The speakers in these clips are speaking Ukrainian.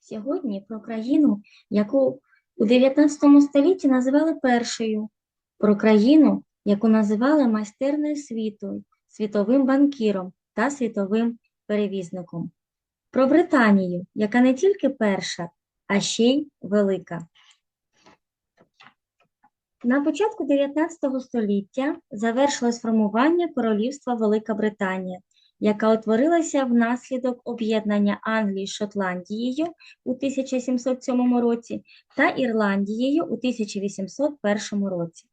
Сьогодні про країну, яку у 19 столітті називали першою, про країну, яку називали майстерною світу, світовим банкіром та світовим перевізником. Про Британію, яка не тільки перша, а ще й велика. На початку 19 століття завершилось формування Королівства Велика Британія, яка утворилася внаслідок об'єднання Англії з Шотландією у 1707 році та Ірландією у 1801 році.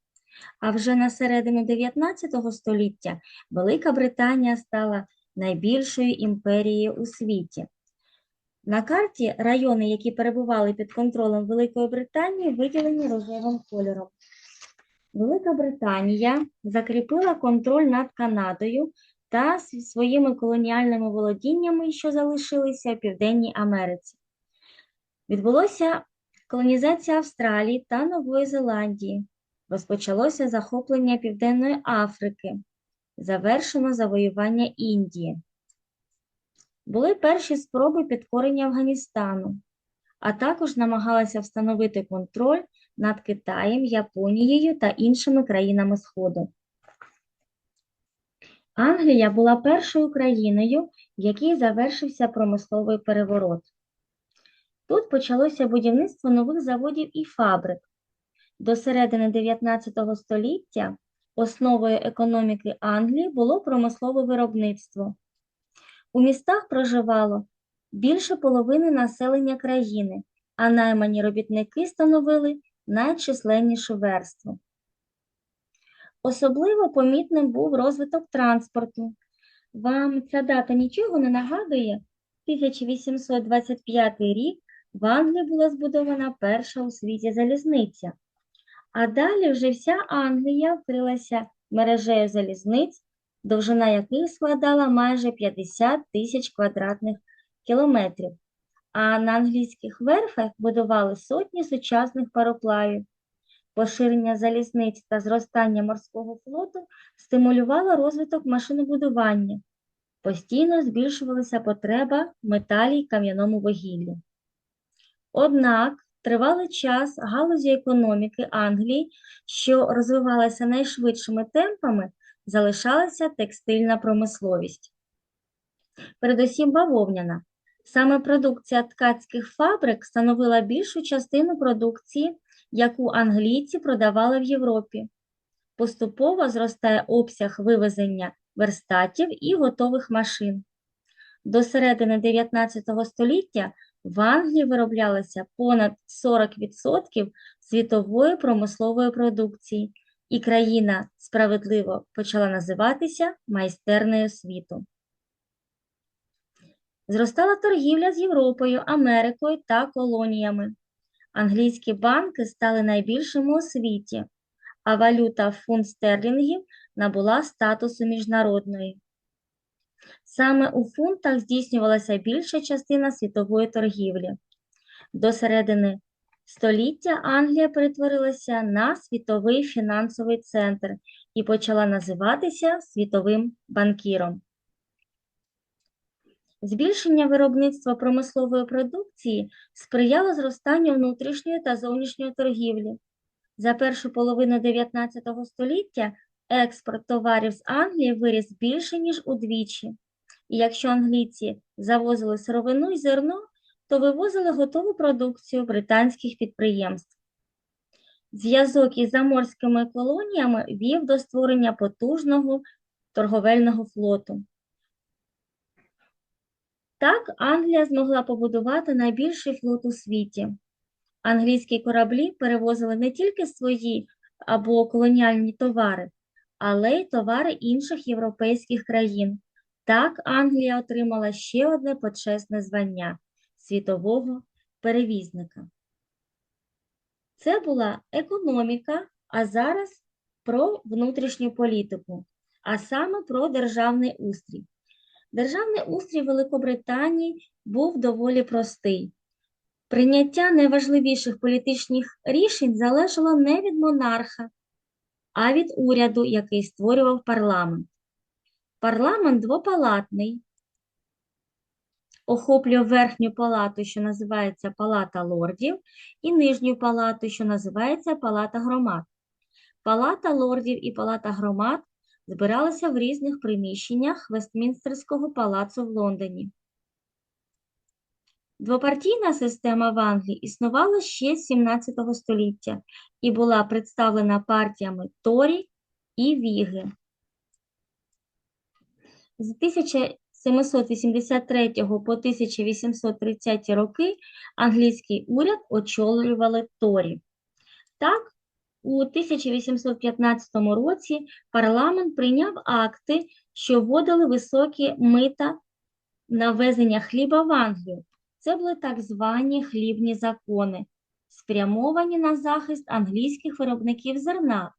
А вже на середину 19 століття Велика Британія стала найбільшою імперією у світі. На карті райони, які перебували під контролем Великої Британії, виділені рожевим кольором. Велика Британія закріпила контроль над Канадою та своїми колоніальними володіннями, що залишилися в Південній Америці. Відбулося колонізація Австралії та Нової Зеландії. Розпочалося захоплення Південної Африки. Завершено завоювання Індії. Були перші спроби підкорення Афганістану, а також намагалися встановити контроль над Китаєм, Японією та іншими країнами Сходу. Англія була першою країною, в якій завершився промисловий переворот. Тут почалося будівництво нових заводів і фабрик. До середини 19 століття основою економіки Англії було промислове виробництво. У містах проживало більше половини населення країни, а наймані робітники становили найчисленнішу верству. Особливо помітним був розвиток транспорту. Вам ця дата нічого не нагадує? 1825 рік в Англії була збудована перша у світі залізниця. А далі вже вся Англія вкрилася мережею залізниць, довжина яких складала майже 50 тисяч квадратних кілометрів. А на англійських верфах будували сотні сучасних пароплавів. Поширення залізниць та зростання морського флоту стимулювало розвиток машинобудування. Постійно збільшувалася потреба в кам'яному вугіллі. Однак тривалий час галузі економіки Англії, що розвивалася найшвидшими темпами, залишалася текстильна промисловість. Передусім бавовняна. Саме продукція ткацьких фабрик становила більшу частину продукції, яку англійці продавали в Європі. Поступово зростає обсяг вивезення верстатів і готових машин. До середини 19 століття в Англії вироблялося понад 40% світової промислової продукції, і країна справедливо почала називатися майстернею світу. Зростала торгівля з Європою, Америкою та колоніями. Англійські банки стали найбільшими у світі, а валюта фунт стерлінгів набула статусу міжнародної. Саме у фунтах здійснювалася більша частина світової торгівлі. До середини століття Англія перетворилася на світовий фінансовий центр і почала називатися світовим банкіром. Збільшення виробництва промислової продукції сприяло зростанню внутрішньої та зовнішньої торгівлі. За першу половину 19 століття експорт товарів з Англії виріс більше, ніж удвічі. І якщо англійці завозили сировину і зерно, то вивозили готову продукцію британських підприємств. Зв'язок із заморськими колоніями вів до створення потужного торговельного флоту. Так Англія змогла побудувати найбільший флот у світі. Англійські кораблі перевозили не тільки свої або колоніальні товари, але й товари інших європейських країн. Так Англія отримала ще одне почесне звання світового перевізника. Це була економіка, а зараз про внутрішню політику, а саме про державний устрій. Державний устрій Великобританії був доволі простий. Прийняття найважливіших політичних рішень залежало не від монарха, а від уряду, який створював парламент. Парламент двопалатний, охоплює верхню палату, що називається Палата лордів, і нижню палату, що називається Палата громад. Палата лордів і Палата громад збиралися в різних приміщеннях Вестмінстерського палацу в Лондоні. Двопартійна система в Англії існувала ще з 17 століття і була представлена партіями Торі і Віги. З 1783 по 1830 роки англійський уряд очолювали Торі. Так, у 1815 році парламент прийняв акти, що вводили високі мита на ввезення хліба в Англію. Це були так звані хлібні закони, спрямовані на захист англійських виробників зерна.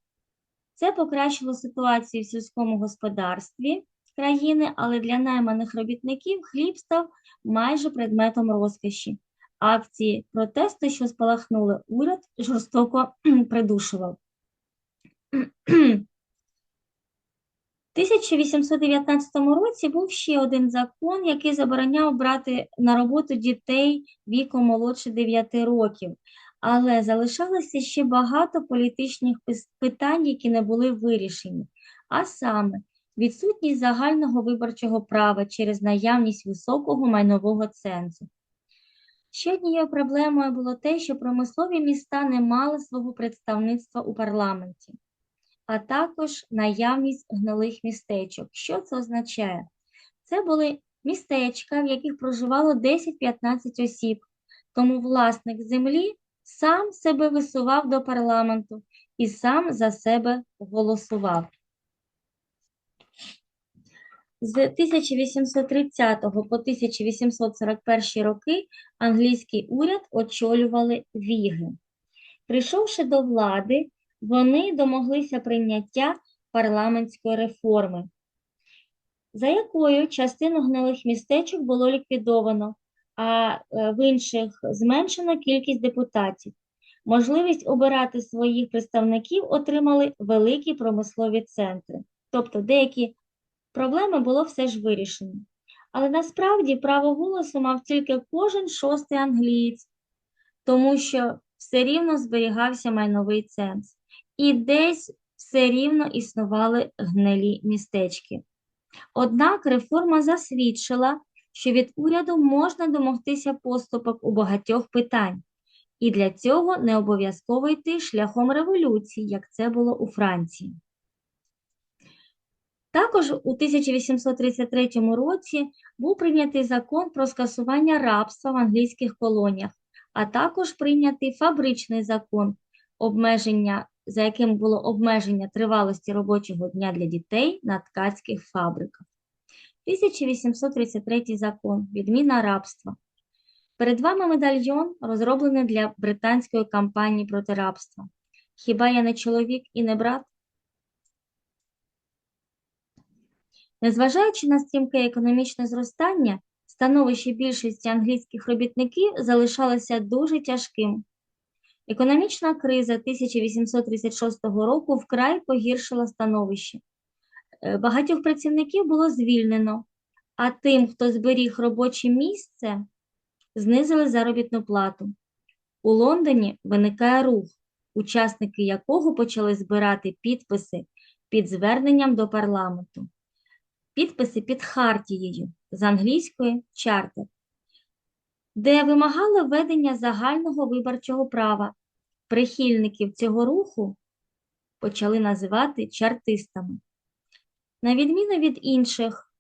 Це покращило ситуацію в сільському господарстві країни, але для найманих робітників хліб став майже предметом розкоші. Акції протесту, що спалахнули, уряд жорстоко придушував. 1819 році був ще один закон, який забороняв брати на роботу дітей віком молодше 9 років, але залишалося ще багато політичних питань, які не були вирішені. А саме, відсутність загального виборчого права через наявність високого майнового цензу. Ще однією проблемою було те, що промислові міста не мали свого представництва у парламенті, а також наявність гнилих містечок. Що це означає? Це були містечка, в яких проживало 10-15 осіб, тому власник землі сам себе висував до парламенту і сам за себе голосував. З 1830 по 1841 роки англійський уряд очолювали віги. Прийшовши до влади, вони домоглися прийняття парламентської реформи, за якою частину гнилих містечок було ліквідовано, а е, в інших зменшено кількість депутатів. Можливість обирати своїх представників отримали великі промислові центри. Тобто деякі проблеми було все ж вирішено. Але насправді право голосу мав тільки кожен шостий англієць, тому що все рівно зберігався майновий ценз. І десь все рівно існували гнилі містечки. Однак реформа засвідчила, що від уряду можна домогтися поступок у багатьох питань, і для цього не обов'язково йти шляхом революції, як це було у Франції. Також у 1833 році був прийнятий закон про скасування рабства в англійських колоніях, а також прийнятий фабричний закон, обмеження, за яким було обмеження тривалості робочого дня для дітей на ткацьких фабриках. 1833 закон відміна рабства. Перед вами медальйон, розроблений для британської кампанії проти рабства. Хіба я не чоловік і не брат? Незважаючи на стрімке економічне зростання, становище більшості англійських робітників залишалося дуже тяжким. Економічна криза 1836 року вкрай погіршила становище. Е, Багатьох працівників було звільнено, а тим, хто зберіг робоче місце, знизили заробітну плату. У Лондоні виникає рух, учасники якого почали збирати підписи під зверненням до парламенту підписи під хартією з англійської чартер, де вимагали введення загального виборчого права. Прихильників цього руху почали називати чартистами. На відміну від інших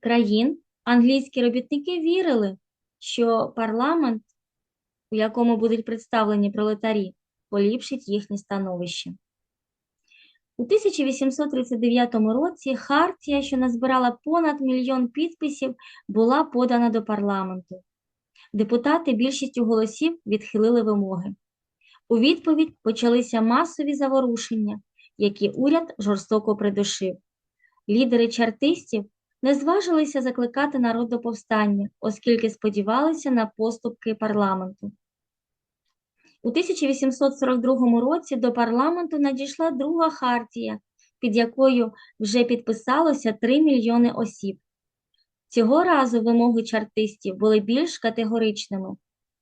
країн, англійські робітники вірили, що парламент, у якому будуть представлені пролетарі, поліпшить їхнє становище. У 1839 році хартія, що назбирала понад мільйон підписів, була подана до парламенту. Депутати більшістю голосів відхилили вимоги. У відповідь почалися масові заворушення, які уряд жорстоко придушив. Лідери чартистів не зважилися закликати народ до повстання, оскільки сподівалися на поступки парламенту. У 1842 році до парламенту надійшла друга хартія, під якою вже підписалося 3 мільйони осіб. Цього разу вимоги чартистів були більш категоричними,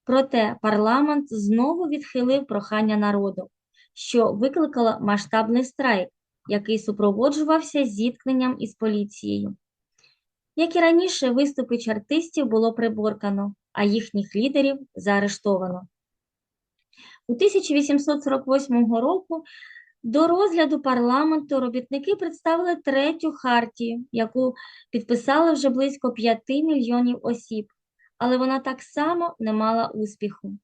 проте парламент знову відхилив прохання народу, що викликало масштабний страйк, який супроводжувався зіткненням із поліцією. Як і раніше, виступи чартистів було приборкано, а їхніх лідерів заарештовано. У 1848 року до розгляду парламенту робітники представили третю хартію, яку підписали вже близько 5 мільйонів осіб, але вона так само не мала успіху.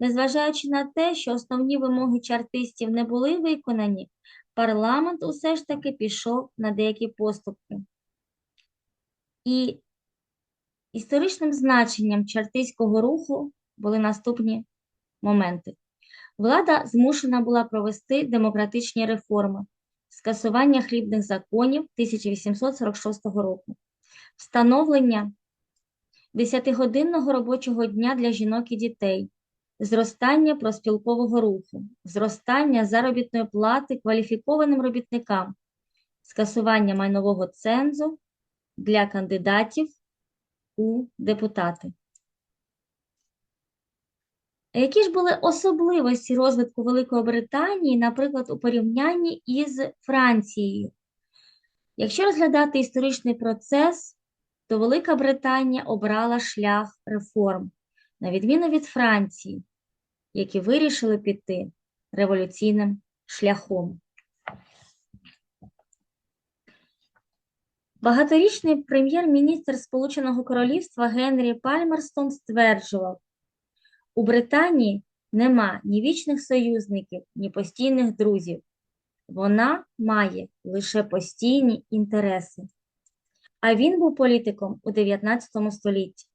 Незважаючи на те, що основні вимоги чартистів не були виконані, парламент усе ж таки пішов на деякі поступки. І історичним значенням чартистського руху були наступні моменти. Влада змушена була провести демократичні реформи, скасування хлібних законів 1846 року, встановлення 10-годинного робочого дня для жінок і дітей, зростання проспілкового руху, зростання заробітної плати кваліфікованим робітникам, скасування майнового цензу для кандидатів у депутати. Які ж були особливості розвитку Великої Британії, наприклад, у порівнянні із Францією? Якщо розглядати історичний процес, то Велика Британія обрала шлях реформ, на відміну від Франції, які вирішили піти революційним шляхом. Багаторічний прем'єр-міністр Сполученого Королівства Генрі Пальмерстон стверджував, у Британії нема ні вічних союзників, ні постійних друзів. Вона має лише постійні інтереси. А він був політиком у 19 столітті.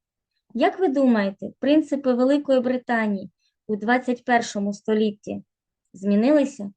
Як ви думаєте, принципи Великої Британії у 21 столітті змінилися?